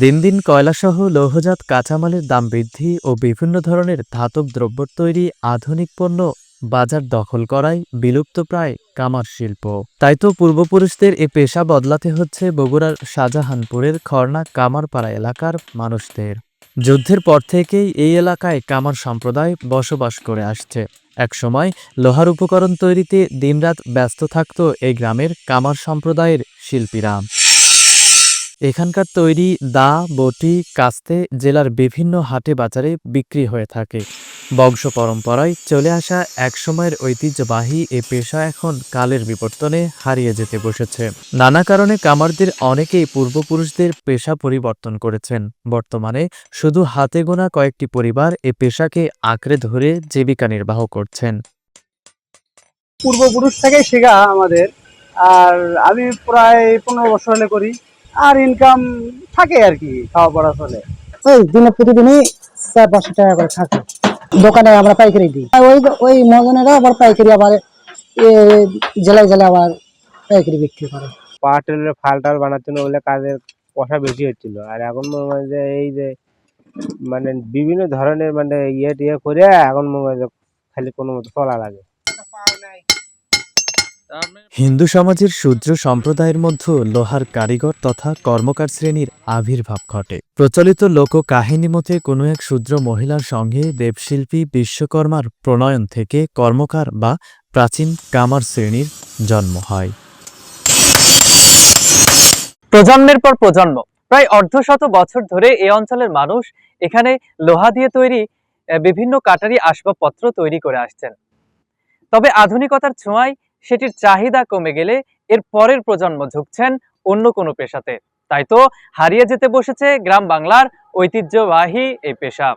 দিন দিন কয়লাসহ লৌহজাত কাঁচামালের দাম বৃদ্ধি ও বিভিন্ন ধরনের ধাতব দ্রব্য তৈরি আধুনিক পণ্য বাজার দখল করায় বিলুপ্তপ্রায় কামার শিল্প। তাই তো পূর্বপুরুষদের এ পেশা বদলাতে হচ্ছে বগুড়ার শাহজাহানপুরের খর্না কামারপাড়া এলাকার মানুষদের। যুদ্ধের পর থেকেই এই এলাকায় কামার সম্প্রদায় বসবাস করে আসছে। একসময় লোহার উপকরণ তৈরিতে দিনরাত ব্যস্ত থাকত এই গ্রামের কামার সম্প্রদায়ের শিল্পীরা। এখানকার তৈরি দা, বটি, কাস্তে জেলার বিভিন্ন হাটে বাজারে বিক্রি হয়ে থাকে। বংশ পরম্পরায় চলে আসা একসময়ের ঐতিহ্যবাহী এ পেশা এখন কালের বিবর্তনে হারিয়ে যেতে বসেছে। নানা কারণে কামারদের অনেকেই পূর্বপুরুষদের পেশা পরিবর্তন করেছেন। বর্তমানে শুধু হাতে গোনা কয়েকটি পরিবার এ পেশাকে আঁকড়ে ধরে জীবিকা নির্বাহ করছেন। পূর্বপুরুষ থেকে শেখা আমাদের। আর আমি প্রায় পনেরো বছর হলে করি। আর ইনকাম থাকে আর কি খাওয়া পড়া চলে। ওই দিনে প্রতিদিনই চার পাঁচশো টাকা করে থাকে। দোকানে আমরা পাইকারি দিই। আর ওই ওই মহাজনেরা আবার পাইকারি আবার জেলায় জেলায় আবার পাইকারি বিক্রি করে। পাটের ফাল টাল বানাতে না বলে কাজের পয়সা বেশি হচ্ছিল। আর এখন মনে হয় যে এই যে মানে বিভিন্ন ধরনের মানে ইয়ে টিয়ে করে এখন মনে হয় যে খালি কোনো মতো চলা লাগে। হিন্দু সমাজের শূদ্র সম্প্রদায়ের মধ্যে লোহার কারিগর তথা কর্মকার শ্রেণির আবির্ভাব ঘটে। প্রচলিত লোক কাহিনী মতে, কোনো এক শূদ্র মহিলার সঙ্গে দেবশিল্পী বিশ্বকর্মার প্রণয়ন থেকে কর্মকার বা প্রাচীন কামার শ্রেণির জন্ম হয়। প্রজন্মের পর প্রজন্ম। প্রায় অর্ধশত বছর ধরে এই অঞ্চলের মানুষ এখানে লোহা দিয়ে তৈরি বিভিন্ন কাটারি আসবাবপত্র তৈরি করে আসছেন। তবে আধুনিকতার ছোঁয়ায় সেটির চাহিদা কমে গেলে এর পরের প্রজন্ম ঝুঁকছেন অন্য কোনো পেশাতে। তাই তো হারিয়ে যেতে বসেছে গ্রাম বাংলার ঐতিহ্যবাহী এই পেশা।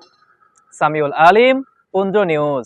সামিউল আলিম পুন্দ্র নিউজ।